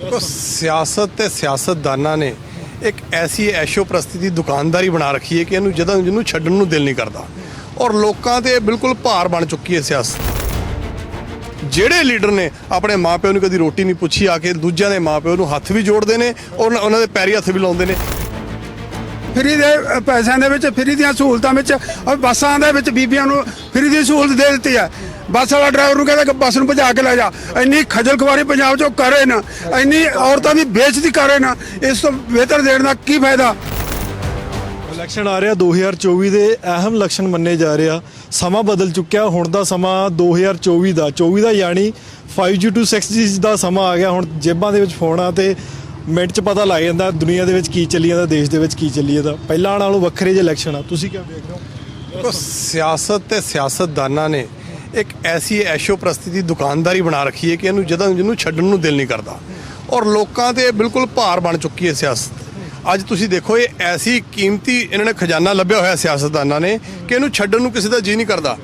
ਦੇਖੋ, ਸਿਆਸਤ ਤੇ ਸਿਆਸਤਦਾਨਾਂ ਨੇ ਇੱਕ ਐਸੀ ਐਸ਼ੋ ਪ੍ਰਸਤੀ ਦੀ ਦੁਕਾਨਦਾਰੀ ਬਣਾ ਰੱਖੀ ਹੈ ਕਿ ਇਹਨੂੰ ਜਦੋਂ ਜਿਹਨੂੰ ਛੱਡਣ ਨੂੰ ਦਿਲ ਨਹੀਂ ਕਰਦਾ। ਔਰ ਲੋਕਾਂ ਤੇ ਬਿਲਕੁਲ ਭਾਰ ਬਣ ਚੁੱਕੀ ਹੈ ਸਿਆਸਤ। ਜਿਹੜੇ ਲੀਡਰ ਨੇ ਆਪਣੇ ਮਾਪਿਆਂ ਨੂੰ ਕਦੀ ਰੋਟੀ ਨਹੀਂ ਪੁੱਛੀ, ਆ ਕੇ ਦੂਜਿਆਂ ਦੇ ਮਾਪਿਆਂ ਨੂੰ ਹੱਥ ਵੀ ਜੋੜਦੇ ਨੇ ਔਰ ਉਹਨਾਂ ਦੇ ਪੈਰੀ ਹੱਥ ਵੀ ਲਾਉਂਦੇ ਨੇ। ਫਰੀ ਦੇ ਪੈਸਿਆਂ ਦੇ ਵਿੱਚ, ਫਰੀ ਦੀਆਂ ਸਹੂਲਤਾਂ ਵਿੱਚ ਔਰ ਬੱਸਾਂ ਦੇ ਵਿੱਚ ਬੀਬੀਆਂ ਨੂੰ ਫਰੀ ਦੀ ਸਹੂਲਤ ਦੇ ਦਿੱਤੀ ਹੈ। ਬੱਸ ਵਾਲਾ ਡਰਾਈਵਰ ਨੂੰ ਕਹਿੰਦਾ ਕਿ ਬੱਸ ਨੂੰ ਭਜਾ ਕੇ ਲੈ ਜਾ। ਇੰਨੀ ਖੱਜਲ ਖੁਆਰੀ ਪੰਜਾਬ 'ਚੋਂ ਕਰ ਰਹੇ ਨਾ ਇੰਨੀ ਔਰਤਾਂ ਦੀ ਬੇਇੱਜ਼ਤੀ ਕਰ ਰਹੇ ਨਾ ਇਸ ਤੋਂ ਬਿਹਤਰ ਦੇਣ ਦਾ ਕੀ ਫਾਇਦਾ? ਇਲੈਕਸ਼ਨ ਆ ਰਿਹਾ 2024 ਦੇ ਅਹਿਮ ਇਲੈਕਸ਼ਨ ਮੰਨੇ ਜਾ ਰਿਹਾ। ਸਮਾਂ ਬਦਲ ਚੁੱਕਿਆ ਹੁਣ ਦਾ ਸਮਾਂ 2024 ਦਾ। 24 ਦਾ ਯਾਨੀ 5G to 6G ਦਾ ਸਮਾਂ ਆ ਗਿਆ ਹੁਣ ਜੇਬਾਂ ਦੇ ਵਿੱਚ ਫੋਨ ਆ ਤੇ ਮਿੰਟ 'ਚ ਪਤਾ ਲੱਗ ਜਾਂਦਾ ਦੁਨੀਆ ਦੇ ਵਿੱਚ ਕੀ ਚੱਲੀ ਜਾਂਦਾ ਦੇਸ਼ ਦੇ ਵਿੱਚ ਕੀ ਚੱਲੀ ਜਾਂਦਾ। ਪਹਿਲਾਂ ਨਾਲੋਂ ਵੱਖਰੇ ਜਿਹੇ ਇਲੈਕਸ਼ਨ ਆ। ਤੁਸੀਂ ਕਿਵੇਂ ਵੇਖ ਰਹੇ ਹੋ? ਸਿਆਸਤ ਤੇ ਸਿਆਸਤਦਾਨਾਂ ਨੇ ਇੱਕ ਐਸੀ ਐਸ਼ੋ ਪ੍ਰਸਤੀ ਦੀ ਦੁਕਾਨਦਾਰੀ ਬਣਾ ਰੱਖੀ ਹੈ ਕਿ ਇਹਨੂੰ ਜਦੋਂ ਜਿਹਨੂੰ ਛੱਡਣ ਨੂੰ ਦਿਲ ਨਹੀਂ ਕਰਦਾ। ਔਰ ਲੋਕਾਂ ਤੇ ਬਿਲਕੁਲ ਭਾਰ ਬਣ ਚੁੱਕੀ ਹੈ ਸਿਆਸਤ। ਅੱਜ ਤੁਸੀਂ ਦੇਖੋ, ਇਹ ਐਸੀ ਕੀਮਤੀ ਇਹਨਾਂ ਨੇ ਖਜ਼ਾਨਾ ਲੱਭਿਆ ਹੋਇਆ ਸਿਆਸਤਦਾਨਾਂ ਨੇ ਕਿ ਇਹਨੂੰ ਛੱਡਣ ਨੂੰ ਕਿਸੇ ਦਾ ਜੀ ਨਹੀਂ ਕਰਦਾ।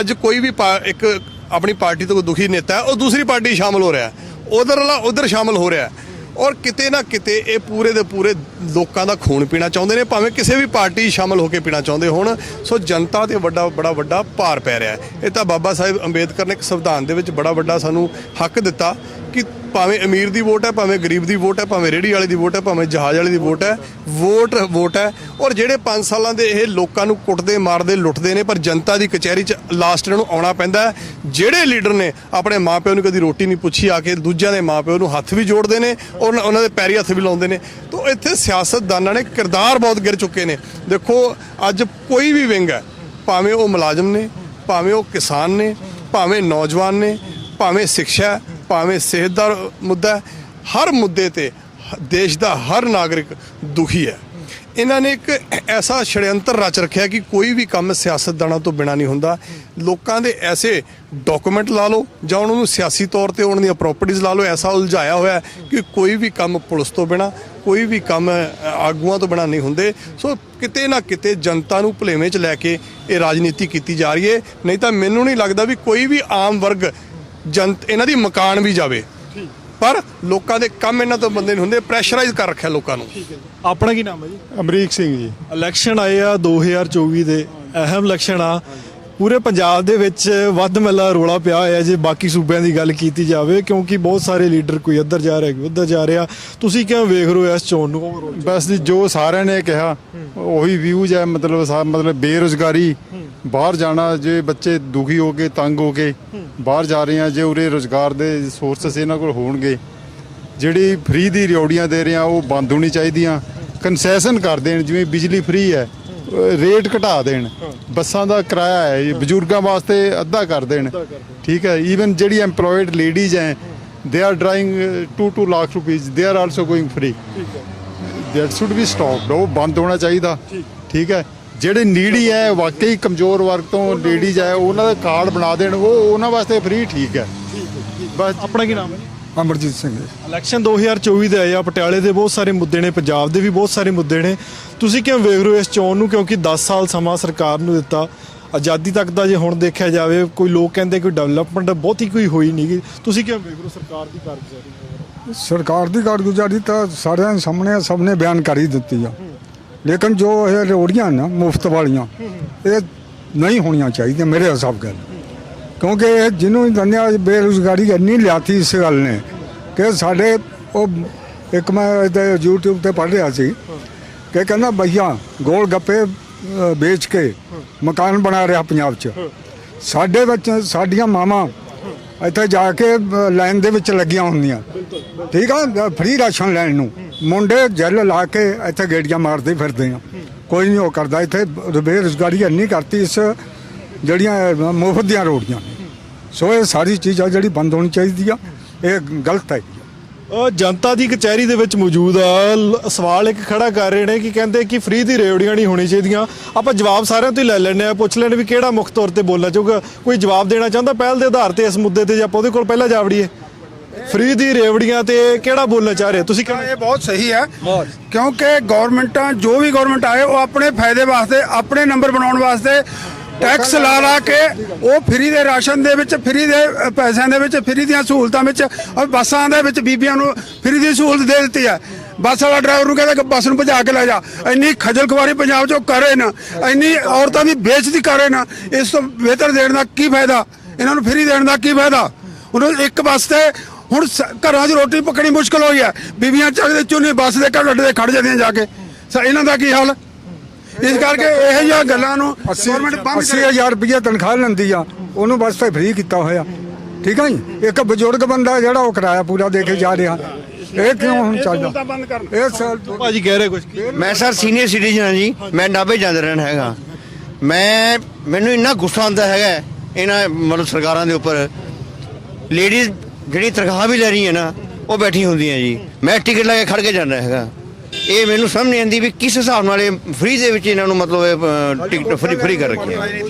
ਅੱਜ ਕੋਈ ਵੀ ਪਾ- ਇੱਕ ਆਪਣੀ ਪਾਰਟੀ ਤੋਂ ਕੋਈ ਦੁਖੀ ਨੇਤਾ ਹੈ, ਉਹ ਦੂਸਰੀ ਪਾਰਟੀ 'ਚ ਸ਼ਾਮਲ ਹੋ ਰਿਹਾ ਹੈ। ਉਧਰ ਵਾਲਾ ਉਧਰ ਸ਼ਾਮਲ ਹੋ ਰਿਹਾ ਹੈ। ਔਰ ਕਿਤੇ ਨਾ ਕਿਤੇ ਇਹ ਪੂਰੇ ਦੇ ਪੂਰੇ ਲੋਕਾਂ ਦਾ ਖੂਨ ਪੀਣਾ ਚਾਹੁੰਦੇ ਨੇ, ਭਾਵੇਂ ਕਿਸੇ ਵੀ ਪਾਰਟੀ 'ਚ ਸ਼ਾਮਲ ਹੋ ਕੇ ਪੀਣਾ ਚਾਹੁੰਦੇ ਹੋਣ, ਸੋ ਜਨਤਾ ਤੇ ਵੱਡਾ, ਬੜਾ ਵੱਡਾ ਭਾਰ ਪੈ ਰਿਹਾ ਹੈ। ਇਹ ਤਾਂ ਬਾਬਾ ਸਾਹਿਬ ਅੰਬੇਦਕਰ ਨੇ ਇੱਕ ਸੰਵਿਧਾਨ ਦੇ ਵਿੱਚ ਬੜਾ ਵੱਡਾ ਸਾਨੂੰ ਹੱਕ ਦਿੱਤਾ ਕਿ ਭਾਵੇਂ ਅਮੀਰ ਦੀ ਵੋਟ ਹੈ, ਭਾਵੇਂ ਗਰੀਬ ਦੀ ਵੋਟ ਹੈ, ਭਾਵੇਂ ਰੇੜੀ ਵਾਲੇ ਦੀ ਵੋਟ ਹੈ, ਭਾਵੇਂ ਜਹਾਜ਼ ਵਾਲੇ ਦੀ ਵੋਟ ਹੈ, ਵੋਟ ਵੋਟ ਹੈ। ਔਰ ਜਿਹੜੇ 5 ਸਾਲਾਂ ਦੇ ਇਹ ਲੋਕਾਂ ਨੂੰ ਕੁੱਟਦੇ, ਮਾਰਦੇ, ਲੁੱਟਦੇ ਨੇ, ਪਰ ਜਨਤਾ ਦੀ ਕਚਹਿਰੀ 'ਚ ਲਾਸਟ ਇਹਨਾਂ ਨੂੰ ਆਉਣਾ ਪੈਂਦਾ ਜਿਹੜੇ ਲੀਡਰ ਨੇ, ਆਪਣੇ ਮਾਪਿਆਂ ਨੂੰ ਕਦੀ ਰੋਟੀ ਨਹੀਂ ਪੁੱਛੀ, ਆ ਕੇ ਦੂਜਿਆਂ ਦੇ ਮਾਪਿਆਂ ਨੂੰ ਹੱਥ ਵੀ ਜੋੜਦੇ ਨੇ ਔਰ ਉਹਨਾਂ- ਉਹਨਾਂ ਦੇ ਪੈਰੀ ਹੱਥ ਵੀ ਲਾਉਂਦੇ ਨੇ। ਤਾਂ ਇੱਥੇ ਸਿਆਸਤਦਾਨਾਂ ਨੇ ਕਿਰਦਾਰ ਬਹੁਤ ਗਿਰ ਚੁੱਕੇ ਨੇ। ਦੇਖੋ, ਅੱਜ ਕੋਈ ਵੀ ਵਿੰਗ ਹੈ, ਭਾਵੇਂ ਉਹ ਮੁਲਾਜ਼ਮ ਨੇ, ਭਾਵੇਂ ਉਹ ਕਿਸਾਨ ਨੇ, ਭਾਵੇਂ ਨੌਜਵਾਨ ਨੇ, ਭਾਵੇਂ ਸਿੱਖਿਆ ਭਾਵੇਂ ਸਿਹਤ ਦਾ ਮੁੱਦਾ ਹਰ ਮੁੱਦੇ ਤੇ ਦੇਸ਼ ਦਾ ਹਰ ਨਾਗਰਿਕ ਦੁਖੀ ਹੈ। ਇਹਨਾਂ ਨੇ ਇੱਕ ਐਸਾ ਛੜਯੰਤਰ ਰਚ ਰੱਖਿਆ ਕਿ ਕੋਈ ਵੀ ਕੰਮ ਸਿਆਸਤਦਾਨਾਂ ਤੋਂ ਬਿਨਾ ਨਹੀਂ ਹੁੰਦਾ। ਲੋਕਾਂ ਦੇ ਐਸੇ ਡਾਕੂਮੈਂਟ ਲਾ ਲਓ ਜਾਂ ਉਹਨਾਂ ਨੂੰ ਸਿਆਸੀ ਤੌਰ ਤੇ ਉਹਨਾਂ ਦੀਆਂ ਪ੍ਰਾਪਰਟੀਆਂ ਲਾ ਲਓ, ਐਸਾ ਉਲਝਾਇਆ ਹੋਇਆ ਕਿ ਕੋਈ ਵੀ ਕੰਮ ਪੁਲਿਸ ਤੋਂ ਬਿਨਾ, ਕੋਈ ਵੀ ਕੰਮ ਆਗੂਆਂ ਤੋਂ ਬਿਨਾ ਨਹੀਂ ਹੁੰਦੇ। ਸੋ ਕਿਤੇ ਨਾ ਕਿਤੇ ਜਨਤਾ ਨੂੰ ਭਲੇਵੇਂ 'ਚ ਲੈ ਕੇ ਇਹ ਰਾਜਨੀਤੀ ਕੀਤੀ ਜਾ ਰਹੀ ਹੈ। ਨਹੀਂ ਤਾਂ ਮੈਨੂੰ ਨਹੀਂ ਲੱਗਦਾ ਵੀ ਕੋਈ ਵੀ ਆਮ ਵਰਗ ਜਨਤ ਇਹਨਾਂ ਦੀ ਮਕਾਨ ਵੀ ਜਾਵੇ। ਪਰ ਲੋਕਾਂ ਦੇ ਕੰਮ ਇਹਨਾਂ ਤੋਂ ਬੰਦੇ ਨਹੀਂ ਹੁੰਦੇ ਪ੍ਰੈਸ਼ਰਾਈਜ਼ ਕਰ ਰੱਖਿਆ ਲੋਕਾਂ ਨੂੰ। ਆਪਣਾ ਕੀ ਨਾਮ ਹੈ ਜੀ? ਅਮਰੀਕ ਸਿੰਘ ਜੀ। ਇਲੈਕਸ਼ਨ ਆਏ ਆ 2024 ਦੇ ਅਹਿਮ ਇਲੈਕਸ਼ਨ ਆ। ਪੂਰੇ ਪੰਜਾਬ ਦੇ ਵਿੱਚ ਵੱਧ ਮਿਲਾ ਰੋਲਾ ਪਿਆ ਹੋਇਆ ਜੇ ਬਾਕੀ ਸੂਬਿਆਂ ਦੀ ਗੱਲ ਕੀਤੀ ਜਾਵੇ, ਕਿਉਂਕਿ ਬਹੁਤ ਸਾਰੇ ਲੀਡਰ ਕੋਈ ਇੱਧਰ ਜਾ ਰਿਹਾ, ਕੋਈ ਉੱਧਰ ਜਾ ਰਿਹਾ ਤੁਸੀਂ ਕਿਵੇਂ ਵੇਖ ਰਹੇ ਹੋ ਇਸ ਚੋਣ ਨੂੰ overall? ਬਸ ਜੀ, ਜੋ ਸਾਰਿਆਂ ਨੇ ਕਿਹਾ, ਉਹੀ ਵਿਊਜ਼ ਹੈ ਮਤਲਬ ਸਾ- ਮਤਲਬ ਬੇਰੁਜ਼ਗਾਰੀ, ਬਾਹਰ ਜਾਣਾ, ਜੇ ਬੱਚੇ ਦੁਖੀ ਹੋ ਕੇ, ਤੰਗ ਹੋ ਕੇ ਬਾਹਰ ਜਾ ਰਹੇ ਆ, ਜੇ ਉਰੇ ਰੋਜ਼ਗਾਰ ਦੇ ਸੋਰਸਸ ਇਹਨਾਂ ਕੋਲ ਹੋਣਗੇ, ਜਿਹੜੀ ਫ੍ਰੀ ਦੀ ਰਿਓੜੀਆਂ ਦੇ ਰਹੇ ਆ, ਉਹ ਬੰਦ ਹੋਣੀ ਚਾਹੀਦੀਆਂ ਕਨਸੈਸ਼ਨ ਕਰ ਦੇਣ, ਜਿਵੇਂ ਬਿਜਲੀ ਫ੍ਰੀ ਹੈ ਰੇਟ ਘਟਾ ਦੇਣ। ਬੱਸਾਂ ਦਾ ਕਿਰਾਇਆ ਹੈ ਇਹ ਬਜ਼ੁਰਗਾਂ ਵਾਸਤੇ ਅੱਧਾ ਕਰ ਦੇਣ। ਠੀਕ ਹੈ ਈਵਨ ਜਿਹੜੀ EMPLOYED ਲੇਡੀਜ਼ ਹੈ they are drawing 2 2 lakh rupees they are also going free that should be stopped ਉਹ ਬੰਦ ਹੋਣਾ ਚਾਹੀਦਾ। ਠੀਕ। ਹੈ ਜਿਹੜੇ ਨੀਡੀ ਹੈ ਵਾਕਈ ਕਮਜ਼ੋਰ ਵਰਗ ਤੋਂ ਲੇਡੀਜ਼ ਹੈ ਉਹਨਾਂ ਦਾ ਕਾਰਡ ਬਣਾ ਦੇਣ ਉਹ ਉਹਨਾਂ ਵਾਸਤੇ ਫ੍ਰੀ ਠੀਕ ਹੈ। ਬਸ ਆਪਣਾ ਕੀ ਨਾਮ ਹੈ ਅਮਰਜੀਤ ਸਿੰਘ ਇਲੈਕਸ਼ਨ 2024 ਦੇ ਆਏ ਆ ਪਟਿਆਲੇ ਦੇ ਬਹੁਤ ਸਾਰੇ ਮੁੱਦੇ ਨੇ ਪੰਜਾਬ ਦੇ ਵੀ ਬਹੁਤ ਸਾਰੇ ਮੁੱਦੇ ਨੇ। ਤੁਸੀਂ ਕਿਵੇਂ ਵੇਖ ਰਹੇ ਹੋ ਇਸ ਚੋਣ ਨੂੰ? ਕਿਉਂਕਿ 10 ਸਾਲ ਸਮਾਂ ਸਰਕਾਰ ਨੂੰ ਦਿੱਤਾ। ਆਜ਼ਾਦੀ ਤੱਕ ਦਾ ਜੇ ਹੁਣ ਦੇਖਿਆ ਜਾਵੇ ਕੋਈ ਲੋਕ ਕਹਿੰਦੇ ਕੋਈ ਡਿਵੈਲਪਮੈਂਟ ਬਹੁਤੀ ਕੋਈ ਹੋਈ ਨਹੀਂਗੀ ਤੁਸੀਂ ਕਿਵੇਂ ਵੇਖ ਰਹੇ ਹੋ ਸਰਕਾਰ ਦੀ ਕਾਰਗੁਜ਼ਾਰੀ? ਸਰਕਾਰ ਦੀ ਕਾਰਗੁਜ਼ਾਰੀ ਤਾਂ ਸਾਰਿਆਂ ਦੇ ਸਾਹਮਣੇ ਸਭ ਨੇ ਬਿਆਨ ਕਰ ਹੀ ਦਿੱਤੀ ਆ। ਲੇਕਿਨ ਜੋ ਇਹ ਰੋੜੀਆਂ ਨਾ ਮੁਫਤ ਵਾਲੀਆਂ ਇਹ ਨਹੀਂ ਹੋਣੀਆਂ ਚਾਹੀਦੀਆਂ ਮੇਰੇ ਹਿਸਾਬ ਨਾਲ। ਕਿਉਂਕਿ ਇਹ ਜਿਹਨੂੰ ਵੀ ਦੰਨਿਆ ਬੇਰੁਜ਼ਗਾਰੀ ਇੰਨੀ ਲਿਆਤੀ ਇਸ ਗੱਲ ਨੇ ਕਿ ਸਾਡੇ ਉਹ ਇੱਕ ਮੈਂ ਇਹਦੇ YouTube ਤੇ ਪੜ੍ਹ ਰਿਹਾ ਸੀ ਕਿ ਕਹਿੰਦਾ ਭਈਆ ਗੋਲ ਗੱਪੇ ਵੇਚ ਕੇ ਮਕਾਨ ਬਣਾ ਰਿਹਾ ਪੰਜਾਬ 'ਚ। ਸਾਡੇ ਵਿੱਚ, ਸਾਡੀਆਂ ਮਾਵਾਂ ਇੱਥੇ ਜਾ ਕੇ ਲਾਈਨ ਦੇ ਵਿੱਚ ਲੱਗੀਆਂ ਹੁੰਦੀਆਂ। ਠੀਕ ਆ? ਫ੍ਰੀ ਰਾਸ਼ਨ ਲੈਣ ਨੂੰ। ਮੁੰਡੇ ਜੈਲ ਲਾ ਕੇ ਇੱਥੇ ਗੇੜੀਆਂ ਮਾਰਦੇ ਫਿਰਦੇ ਆ। ਕੋਈ ਨਹੀਂ ਉਹ ਕਰਦਾ। ਇੱਥੇ ਬੇਰੁਜ਼ਗਾਰੀ ਇੰਨੀ ਕਰਤੀ ਇਸ ਜਿਹੜੀਆਂ ਮੁਫਤ ਦੀਆਂ ਰੋੜੀਆਂ ਨੇ। ਸੋ ਇਹ ਸਾਰੀ ਚੀਜ਼ਾਂ ਜਿਹੜੀ ਬੰਦ ਹੋਣੀ ਚਾਹੀਦੀ ਆ। ਇਹ ਗਲਤ ਹੈ ਜਨਤਾ ਦੀ ਕਚਹਿਰੀ ਦੇ ਵਿੱਚ ਮੌਜੂਦ ਆ। ਸਵਾਲ ਇੱਕ ਖੜਾ ਕਰ ਰਹੇ ਨੇ ਕਿ ਕਹਿੰਦੇ ਕਿ ਫ੍ਰੀ ਦੀ ਰੇਵੜੀਆਂ ਨਹੀਂ ਹੋਣੀ ਚਾਹੀਦੀਆਂ। ਆਪਾਂ ਜਵਾਬ ਸਾਰਿਆਂ ਤੋਂ ਹੀ ਲੈ ਲੈਣੇ ਆ ਪੁੱਛ ਲੈਣ ਵੀ ਕਿਹੜਾ ਮੁੱਖ ਤੌਰ ਤੇ ਬੋਲਣਾ ਚਾਹੂਗਾ। ਕੋਈ ਜਵਾਬ ਦੇਣਾ ਚਾਹੁੰਦਾ ਪਹਿਲ ਦੇ ਆਧਾਰ ਤੇ ਇਸ ਮੁੱਦੇ ਤੇ ਜੇ ਆਪਾਂ ਉਹਦੇ ਕੋਲ ਪਹਿਲਾਂ ਜਾਵੜੀਏ ਫ੍ਰੀ ਦੀ ਰੇਵੜੀਆਂ ਤੇ ਕਿਹੜਾ ਬੋਲਣਾ ਚਾਹ ਰਹੇ? ਤੁਸੀਂ ਕਹਿੰਦੇ ਇਹ ਬਹੁਤ ਸਹੀ ਹੈ। ਕਿਉਂਕਿ ਗਵਰਨਮੈਂਟਾਂ ਜੋ ਵੀ ਗਵਰਨਮੈਂਟ ਆਏ ਉਹ ਆਪਣੇ ਫਾਇਦੇ ਵਾਸਤੇ ਆਪਣੇ ਨੰਬਰ ਬਣਾਉਣ ਵਾਸਤੇ ਟੈਕਸ ਲਾ ਲਾ ਕੇ ਉਹ ਫ੍ਰੀ ਦੇ ਰਾਸ਼ਨ ਦੇ ਵਿੱਚ, ਫ੍ਰੀ ਦੇ ਪੈਸਿਆਂ ਦੇ ਵਿੱਚ, ਫ੍ਰੀ ਦੀਆਂ ਸਹੂਲਤਾਂ ਵਿੱਚ ਔਰ ਬੱਸਾਂ ਦੇ ਵਿੱਚ ਬੀਬੀਆਂ ਨੂੰ ਫ੍ਰੀ ਦੀ ਸਹੂਲਤ ਦੇ ਦਿੱਤੀ ਹੈ। ਬੱਸ ਵਾਲਾ ਡਰਾਈਵਰ ਨੂੰ ਕਹਿੰਦਾ ਕਿ ਬੱਸ ਨੂੰ ਭਜਾ ਕੇ ਲੈ ਜਾ। ਇੰਨੀ ਖੱਜਲ ਖੁਆਰੀ ਪੰਜਾਬ 'ਚੋਂ ਕਰੇ ਨਾ, ਇੰਨੀ ਔਰਤਾਂ ਦੀ ਬੇਇੱਜ਼ਤੀ ਕਰੇ ਨਾ, ਇਸ ਤੋਂ ਬਿਹਤਰ ਦੇਣ ਦਾ ਕੀ ਫਾਇਦਾ? ਇਹਨਾਂ ਨੂੰ ਫ੍ਰੀ ਦੇਣ ਦਾ ਕੀ ਫਾਇਦਾ? ਉਹਨਾਂ ਇੱਕ ਬੱਸ ਤੇ ਹੁਣ ਸ- ਘਰਾਂ 'ਚ ਰੋਟੀ ਪੱਕਣੀ ਮੁਸ਼ਕਲ ਹੋਈ ਹੈ। ਬੀਬੀਆਂ ਚੱਕਦੇ, ਚੁੰਨੀ ਬੱਸ ਦੇ ਘਰ ਅੱਡੇ ਤੇ ਖੜ ਜਾਂਦੀਆਂ ਜਾ ਕੇ। ਸ- ਇਹਨਾਂ ਦਾ ਕੀ ਹਾਲ? ਇਸ ਕਰਕੇ ਇਹੋ ਜਿਹੀਆਂ ਗੱਲਾਂ ਨੂੰ ਗਵਰਨਮੈਂਟ ਬੰਦ ਅੱਸੀ ਕਰੇ। ਹਜ਼ਾਰ ਰੁਪਏ ਤਨਖਾਹ ਲੈਂਦੀ ਆ ਉਹਨੂੰ ਬਸ ਤੇ ਫ੍ਰੀ ਕੀਤਾ ਹੋਇਆ। ਠੀਕ ਹੈ ਜੀ? ਇੱਕ ਬਜ਼ੁਰਗ ਬੰਦਾ ਜਿਹੜਾ ਉਹ ਕਿਰਾਇਆ ਪੂਰਾ ਦੇ ਕੇ ਜਾ ਰਿਹਾ। ਇਹ ਕਿਉਂ ਹੁਣ ਚੱਲਦਾ ਇਹ ਸਾਲ ਭਾਜੀ ਕਹਿ ਰਹੇ ਕੁਝ ਮੈਂ ਸਰ ਸੀਨੀਅਰ ਸਿਟੀਜ਼ਨ ਹਾਂ ਜੀ। ਮੈਂ ਨਾਭੇ ਜਾਂਦਾ ਰਹਿਣ ਹੈਗਾ। ਮੈਂ ਮੈਨੂੰ ਇੰਨਾ ਗੁੱਸਾ ਆਉਂਦਾ ਹੈਗਾ ਇਹਨਾਂ ਮਤਲਬ ਸਰਕਾਰਾਂ ਦੇ ਉੱਪਰ। ਲੇਡੀਜ਼ ਜਿਹੜੀ ਤਨਖਾਹ ਵੀ ਲੈ ਰਹੀ ਹੈ ਨਾ ਉਹ ਬੈਠੀ ਹੁੰਦੀਆਂ ਜੀ। ਮੈਂ ਟਿਕਟ ਲੈ ਕੇ ਖੜ ਕੇ ਜਾਂਦਾ ਹੈਗਾ। ਇਹ ਮੈਨੂੰ ਸਮਝ ਨਹੀਂ ਆਉਂਦੀ ਵੀ ਕਿਸ ਹਿਸਾਬ ਨਾਲ ਇਹ ਫ੍ਰੀ ਦੇ ਵਿੱਚ ਇਹਨਾਂ ਨੂੰ ਮਤਲਬ ਇਹ, ਅ, ਟਿਕਟ ਫ੍ਰੀ ਫ੍ਰੀ ਕਰ ਰੱਖਿਆ